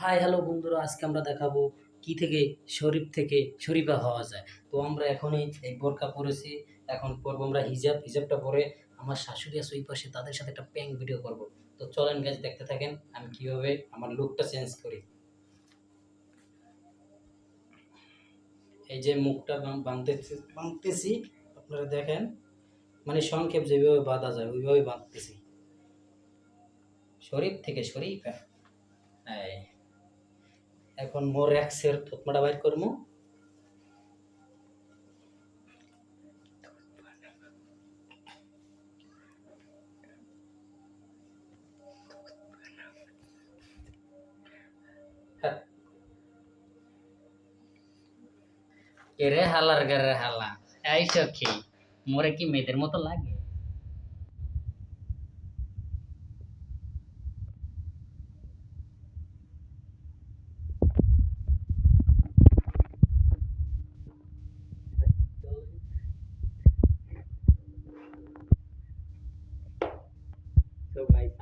High, hello বন্ধুরা, আজকে আমরা দেখাবো কি থেকে শরীফ থেকে শরীফা হওয়া যায়। তো আমরা এখনই এই বোরকা পরেছি। এখন পরবো আমরা হিজাব। হিজাবটা পরে আমার শাশুড়ি আছে ওই পাশে, তাদের সাথে একটা প্যাং ভিডিও করব। তো চলেন গাছ দেখতে থাকেন আমি কীভাবে আমার লুকটা চেঞ্জ করি। এই যে মুখটা বাঁধতেছি বাঁধতেছি আপনারা দেখেন। মানে সংক্ষেপ যেভাবে বাঁধা যায়, ওইভাবে বাঁধতেছি। শরীফ থেকে শরীফা। এই। এখন মোর এক্সের থতমাটা বাইর করব এরে হালার গারে হালা এই সখী মোরে কি মেয়েদের মতো লাগে? তো গাইস